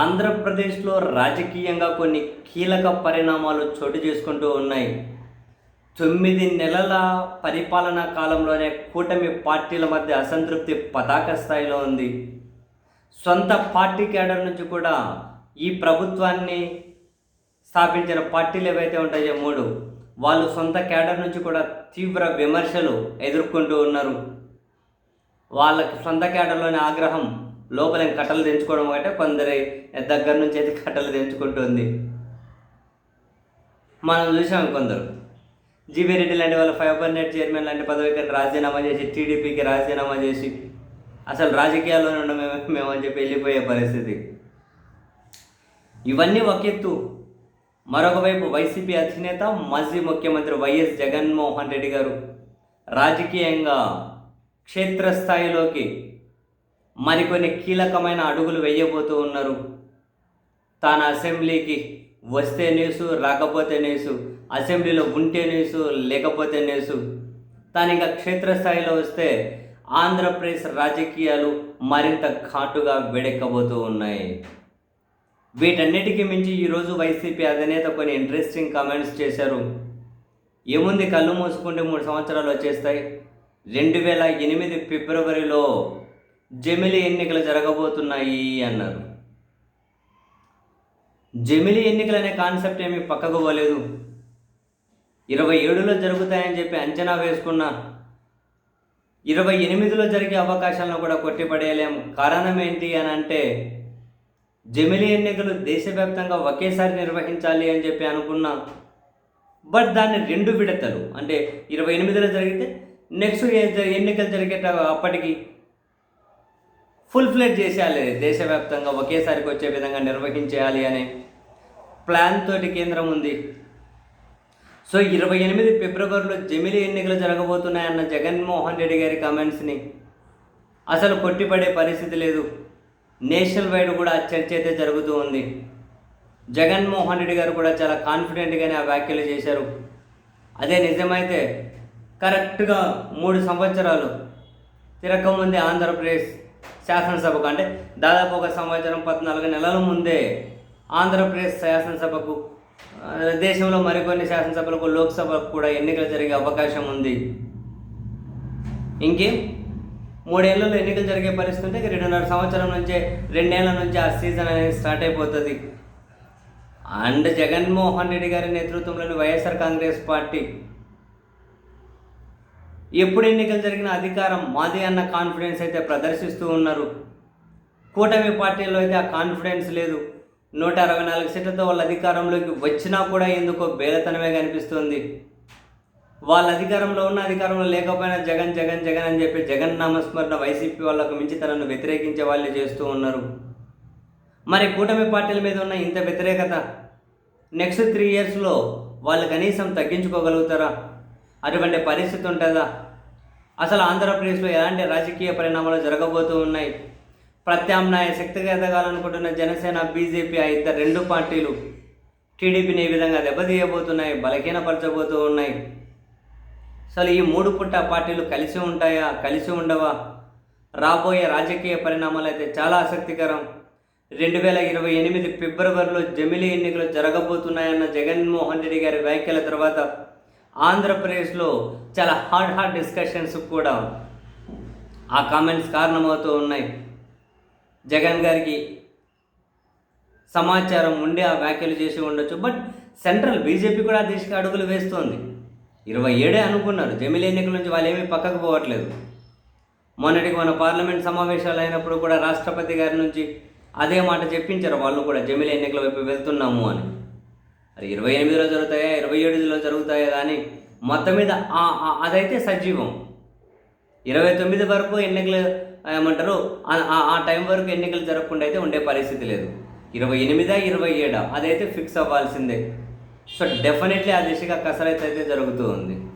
ఆంధ్రప్రదేశ్లో రాజకీయంగా కొన్ని కీలక పరిణామాలు చోటు చేసుకుంటూ ఉన్నాయి. తొమ్మిది నెలల పరిపాలనా కాలంలోనే కూటమి పార్టీల మధ్య అసంతృప్తి పతాక స్థాయిలో ఉంది. సొంత పార్టీ కేడర్ నుంచి కూడా ఈ ప్రభుత్వాన్ని స్థాపించిన పార్టీలు ఏవైతే ఉంటాయో మూడు వాళ్ళు సొంత కేడర్ నుంచి కూడా తీవ్ర విమర్శలు ఎదుర్కొంటూ ఉన్నారు. వాళ్ళకి సొంత కేడర్లోని ఆగ్రహం లోపల కట్టలు తెంచుకోవడం అంటే కొందరి దగ్గర నుంచి అయితే కట్టలు తెంచుకుంటుంది. మనం చూసాం కొందరు. జీవీ రెడ్డి లాంటి వాళ్ళ ఫైబర్ నెట్ చైర్మన్ లాంటి పదవికి రాజీనామా చేసి టీడీపీకి రాజీనామా చేసి అసలు రాజకీయాల్లోనే ఉండమేమో మేము అని చెప్పి వెళ్ళిపోయే పరిస్థితి. ఇవన్నీ ఒక ఎత్తు. మరొకవైపు వైసీపీ అధినేత మాజీ ముఖ్యమంత్రి వైఎస్ జగన్మోహన్ రెడ్డి గారు రాజకీయంగా క్షేత్రస్థాయిలోకి మరికొన్ని కీలకమైన అడుగులు వేయబోతూ ఉన్నారు. తాను అసెంబ్లీకి వస్తే నేసు రాకపోతే నేసు అసెంబ్లీలో ఉంటే నేసు లేకపోతే నేసు. తాను ఇంకా క్షేత్రస్థాయిలో వస్తే ఆంధ్రప్రదేశ్ రాజకీయాలు మరింత ఘాటుగా వేడెక్కబోతూ ఉన్నాయి. వీటన్నిటికీ మించి ఈరోజు వైసీపీ అధినేత కొన్ని ఇంట్రెస్టింగ్ కామెంట్స్ చేశారు. ఏముంది కళ్ళు మూసుకుంటే మూడు సంవత్సరాలు వచ్చేస్తాయి. రెండు వేల ఎనిమిది ఫిబ్రవరిలో జమిలి ఎన్నికలు జరగబోతున్నాయి అన్నారు. జమిలి ఎన్నికలు అనే కాన్సెప్ట్ ఏమీ పక్కకు పోలేదు. ఇరవై ఏడులో జరుగుతాయని చెప్పి అంచనా వేసుకున్న ఇరవై ఎనిమిదిలో జరిగే అవకాశాలను కూడా కొట్టిపడేయలేం. కారణం ఏంటి అని అంటే జమిలి ఎన్నికలు దేశవ్యాప్తంగా ఒకేసారి నిర్వహించాలి అని చెప్పి అనుకున్నా బట్ దాన్ని రెండు విడతలు. అంటే ఇరవై ఎనిమిదిలో జరిగితే నెక్స్ట్ ఎన్నికలు జరిగేట అప్పటికి ఫుల్ ఫ్లెడ్ చేసేయాలి. దేశవ్యాప్తంగా ఒకేసారికి వచ్చే విధంగా నిర్వహించేయాలి అనే ప్లాన్ తోటి కేంద్రం ఉంది. సో ఇరవై ఎనిమిది ఫిబ్రవరిలో జమిలి ఎన్నికలు జరగబోతున్నాయన్న జగన్మోహన్ రెడ్డి గారి కామెంట్స్ని అసలు కొట్టిపడే పరిస్థితి లేదు. నేషనల్ వైడ్ కూడా చర్చ అయితే జరుగుతూ ఉంది. జగన్మోహన్ రెడ్డి గారు కూడా చాలా కాన్ఫిడెంట్గానే ఆ వ్యాఖ్యలు చేశారు. అదే నిజమైతే కరెక్ట్గా మూడు సంవత్సరాలు తిరగకముందే ఆంధ్రప్రదేశ్ శాసనసభకు అంటే దాదాపు ఒక సంవత్సరం పద్నాలుగు నెలల ముందే ఆంధ్రప్రదేశ్ శాసనసభకు దేశంలో మరికొన్ని శాసనసభలకు లోక్సభకు కూడా ఎన్నికలు జరిగే అవకాశం ఉంది. ఇంకేం? మూడేళ్ళలో ఎన్నికలు జరిగే పరిస్థితి ఉంటే రెండున్నర సంవత్సరం నుంచే రెండేళ్ళ నుంచి ఆ సీజన్ అనేది స్టార్ట్ అయిపోతుంది. అండ్ జగన్మోహన్ రెడ్డి గారి నేతృత్వంలోని వైఎస్ఆర్ కాంగ్రెస్ పార్టీ ఎప్పుడు ఎన్నికలు జరిగిన అధికారం మాది అన్న కాన్ఫిడెన్స్ అయితే ప్రదర్శిస్తూ ఉన్నారు. కూటమి పార్టీలో అయితే ఆ కాన్ఫిడెన్స్ లేదు. నూట అరవై నాలుగు సీట్లతో వాళ్ళ అధికారంలోకి వచ్చినా కూడా ఎందుకో బేలతనమే కనిపిస్తుంది. వాళ్ళ అధికారంలో ఉన్న అధికారంలో లేకపోయినా జగన్ జగన్ జగన్ అని చెప్పి జగన్ నామస్మరణ వైసీపీ వాళ్ళకు మించి తనను వ్యతిరేకించే వాళ్ళు చేస్తూ ఉన్నారు. మరి కూటమి పార్టీల మీద ఉన్న ఇంత వ్యతిరేకత నెక్స్ట్ త్రీ ఇయర్స్లో వాళ్ళు కనీసం తగ్గించుకోగలుగుతారా? అటువంటి పరిస్థితి ఉంటుందా? అసలు ఆంధ్రప్రదేశ్లో ఎలాంటి రాజకీయ పరిణామాలు జరగబోతూ ఉన్నాయి? ప్రత్యామ్నాయ శక్తిగా ఎదగాలనుకుంటున్న జనసేన బీజేపీ ఆ ఇద్దరు రెండు పార్టీలు టీడీపీని ఏ విధంగా దెబ్బతీయబోతున్నాయి బలహీనపరచబోతూ ఉన్నాయి. అసలు ఈ మూడు పుట్ట పార్టీలు కలిసి ఉంటాయా? కలిసి ఉండవా? రాబోయే రాజకీయ పరిణామాలు అయితే చాలా ఆసక్తికరం. రెండు వేల ఇరవై ఎనిమిది ఫిబ్రవరిలో జమిలీ ఎన్నికలు జరగబోతున్నాయన్న జగన్మోహన్ రెడ్డి గారి వ్యాఖ్యల తర్వాత ఆంధ్రప్రదేశ్లో చాలా హార్డ్ హార్డ్ డిస్కషన్స్ కూడా ఆ కామెంట్స్ కారణమవుతూ ఉన్నాయి. జగన్ గారికి సమాచారం ఉండి ఆ వ్యాఖ్యలు చేసి ఉండొచ్చు బట్ సెంట్రల్ బీజేపీ కూడా ఆ దిశగా అడుగులు వేస్తోంది. ఇరవై ఏడే అనుకున్నారు జమిలీ ఎన్నికల నుంచి వాళ్ళు ఏమీ పక్కకు పోవట్లేదు. మొన్నటికి మన పార్లమెంట్ సమావేశాలు అయినప్పుడు కూడా రాష్ట్రపతి గారి నుంచి అదే మాట చెప్పించారు వాళ్ళు కూడా జమిలీ ఎన్నికల వైపు వెళ్తున్నాము అని. అది ఇరవై ఎనిమిదిలో జరుగుతాయా? ఇరవై ఏడులో జరుగుతాయా కానీ మొత్తం మీద అదైతే సజీవం. ఇరవై తొమ్మిది వరకు ఎన్నికలు ఏమంటారు ఆ- ఆ- ఆ టైం వరకు ఎన్నికలు జరగకుండా అయితే ఉండే పరిస్థితి లేదు. ఇరవై ఎనిమిదా ఇరవై ఏడా? అదైతే ఫిక్స్ అవ్వాల్సిందే. సో డెఫినెట్లీ ఆ దిశగా కసరత్తు అయితే జరుగుతూ ఉంది.